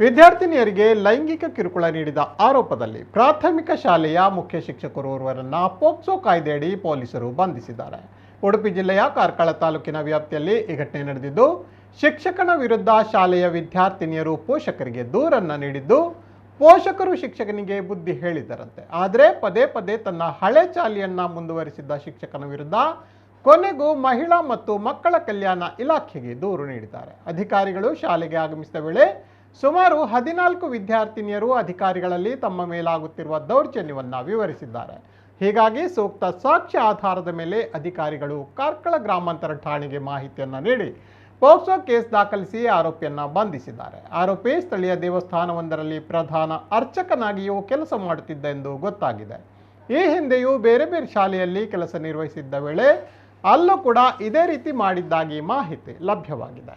ವಿದ್ಯಾರ್ಥಿನಿಯರಿಗೆ ಲೈಂಗಿಕ ಕಿರುಕುಳ ನೀಡಿದ ಆರೋಪದಲ್ಲಿ ಪ್ರಾಥಮಿಕ ಶಾಲೆಯ ಮುಖ್ಯ ಶಿಕ್ಷಕರೋರ್ವರನ್ನ ಪೋಕ್ಸೋ ಕಾಯ್ದೆಯಡಿ ಪೊಲೀಸರು ಬಂಧಿಸಿದ್ದಾರೆ. ಉಡುಪಿ ಜಿಲ್ಲೆಯ ಕಾರ್ಕಳ ತಾಲೂಕಿನ ವ್ಯಾಪ್ತಿಯಲ್ಲಿ ಈ ಘಟನೆ ನಡೆದಿದ್ದು, ಶಿಕ್ಷಕನ ವಿರುದ್ಧ ಶಾಲೆಯ ವಿದ್ಯಾರ್ಥಿನಿಯರು ಪೋಷಕರಿಗೆ ದೂರನ್ನ ನೀಡಿದ್ದು, ಪೋಷಕರು ಶಿಕ್ಷಕನಿಗೆ ಬುದ್ಧಿ ಹೇಳಿದರಂತೆ ಆದರೆ ಪದೇ ಪದೇ ತನ್ನ ಹಳೆ ಚಾಲಿಯನ್ನ ಮುಂದುವರಿಸಿದ್ದ ಶಿಕ್ಷಕನ ವಿರುದ್ಧ ಕೊನೆಗೂ ಮಹಿಳಾ ಮತ್ತು ಮಕ್ಕಳ ಕಲ್ಯಾಣ ಇಲಾಖೆಗೆ ದೂರು ನೀಡಿದ್ದಾರೆ. ಅಧಿಕಾರಿಗಳು ಶಾಲೆಗೆ ಆಗಮಿಸಿದ ವೇಳೆ ಸುಮಾರು ಹದಿನಾಲ್ಕು ವಿದ್ಯಾರ್ಥಿನಿಯರು ಅಧಿಕಾರಿಗಳಲ್ಲಿ ತಮ್ಮ ಮೇಲಾಗುತ್ತಿರುವ ದೌರ್ಜನ್ಯವನ್ನು ವಿವರಿಸಿದ್ದಾರೆ. ಹೀಗಾಗಿ ಸೂಕ್ತ ಸಾಕ್ಷ್ಯ ಆಧಾರದ ಮೇಲೆ ಅಧಿಕಾರಿಗಳು ಕಾರ್ಕಳ ಗ್ರಾಮಾಂತರ ಠಾಣೆಗೆ ಮಾಹಿತಿಯನ್ನು ನೀಡಿ ಪೋಕ್ಸೋ ಕೇಸ್ ದಾಖಲಿಸಿ ಆರೋಪಿಯನ್ನು ಬಂಧಿಸಿದ್ದಾರೆ. ಆರೋಪಿ ಸ್ಥಳೀಯ ದೇವಸ್ಥಾನವೊಂದರಲ್ಲಿ ಪ್ರಧಾನ ಅರ್ಚಕನಾಗಿಯೂ ಕೆಲಸ ಮಾಡುತ್ತಿದ್ದ ಎಂದು ಗೊತ್ತಾಗಿದೆ. ಈ ಹಿಂದೆಯೂ ಬೇರೆ ಬೇರೆ ಶಾಲೆಯಲ್ಲಿ ಕೆಲಸ ನಿರ್ವಹಿಸಿದ್ದ ವೇಳೆ ಅಲ್ಲೂ ಕೂಡ ಇದೇ ರೀತಿ ಮಾಡಿದ್ದಾಗಿ ಮಾಹಿತಿ ಲಭ್ಯವಾಗಿದೆ.